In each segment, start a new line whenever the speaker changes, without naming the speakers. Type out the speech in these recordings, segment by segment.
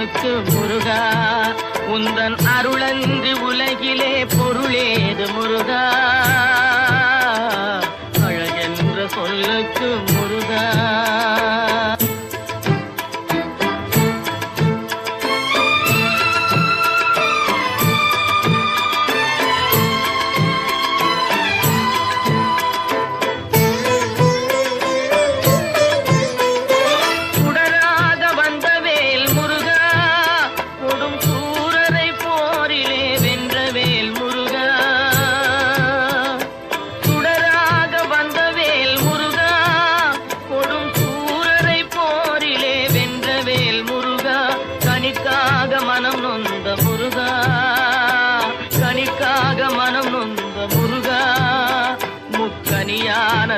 முருகனுக்கு முருகா. உந்தன் அருளன்றி உலகிலே பொருளேது முருகா.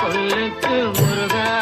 சொல்லுக்கு முருகா.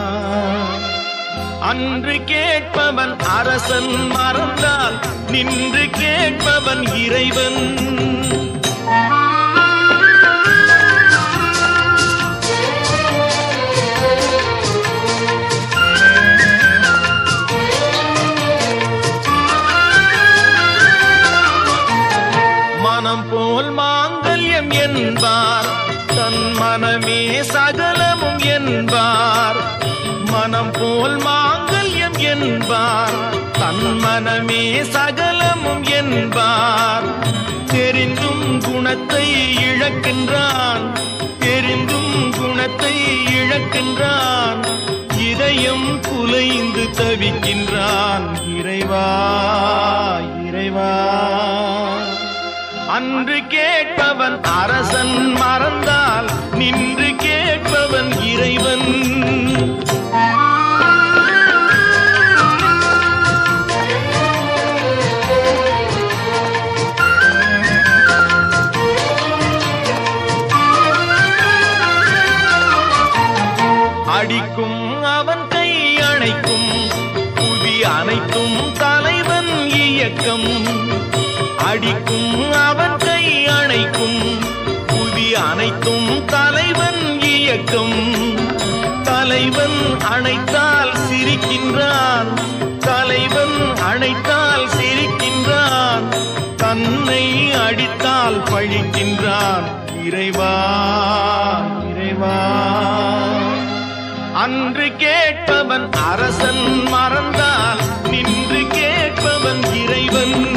அன்று கேட்பவன் அரசன் மறந்தால் நின்று கேட்பவன் இறைவன். மனம் போல் மாங்கல்யம் என்பார் தன் மனமே சகலமும் என்பார். மனம் போல் மா என்பார். தன் மனமே சகலமும் என்பார். தெரிந்தும் குணத்தை இழக்கின்றான். தெரிந்தும் குணத்தை இழக்கின்றான். இதயம் குலைந்து தவிக்கின்றான். இறைவா இறைவா. அன்று கேட்பவன் அரசன் மறந்தால் நின்று கேட்பவன் இறைவன். சிரிக்கின்றான். தலைவன் அணைத்தால் சிரிக்கின்றான். தன்னை அடித்தால் பழிக்கின்றான். இறைவா இறைவா. அன்று கேட்பவன் அரசன் மறந்தால் நின்று கேட்பவன் இறைவன்.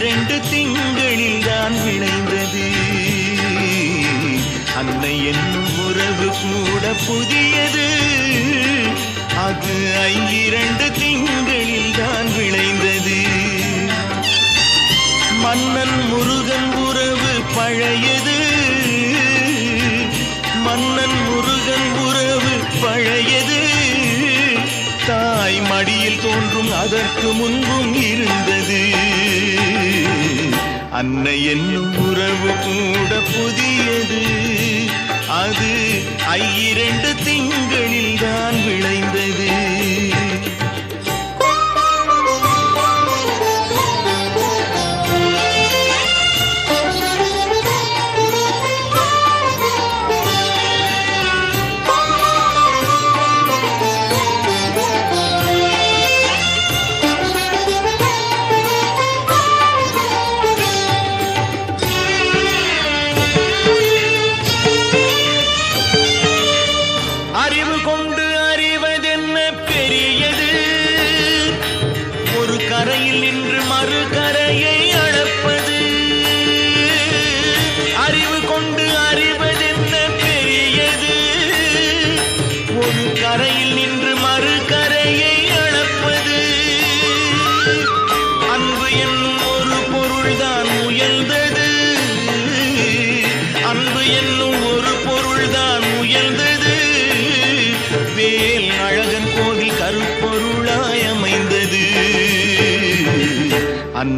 இரண்டு திங்களில் தான் விளைந்தது. அன்னை என்னும் உறவு கூட புதியது. அது ஐந்திரண்டு திங்களில் தான் விளைந்தது. மன்னன் முருகன் உறவு பழையது. மன்னன் முருகன் உறவு பழையது. தாய் மடியில் தோன்றும் அதற்கு முன்பும் இருந்தது. அன்னை என்னும் உறவு கூட புதியது. அது ஐயிரண்டு திங்களில் தான் விளைந்தது.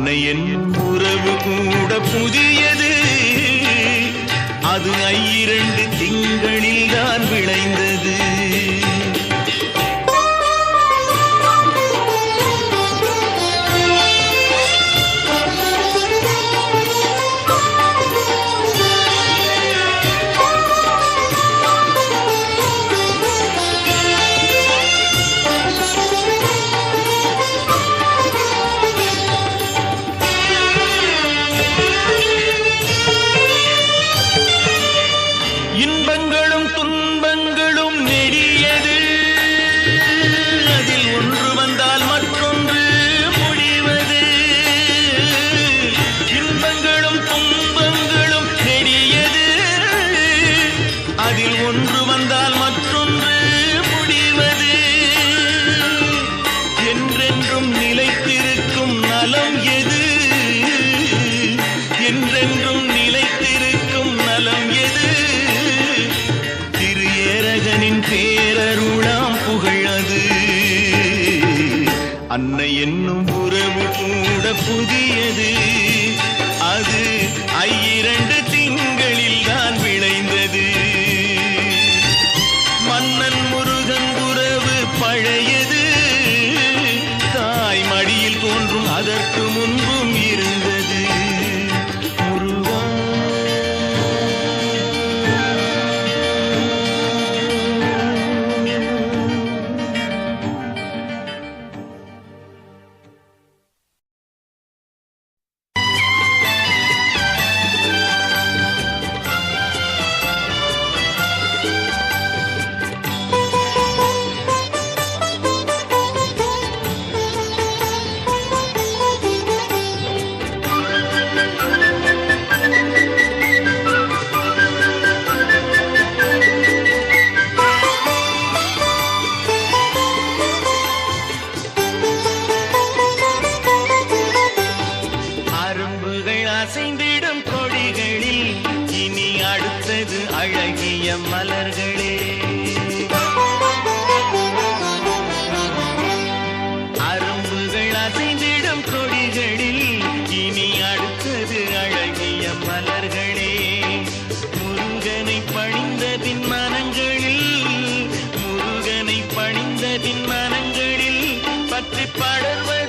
உன்னை என் அன்னை என்னும் உறவு கூட புதியது. அது ஐயிரண்டு திங்களில் தான் விளைந்தது. விண்மனங்களில் பற்றி படர்வை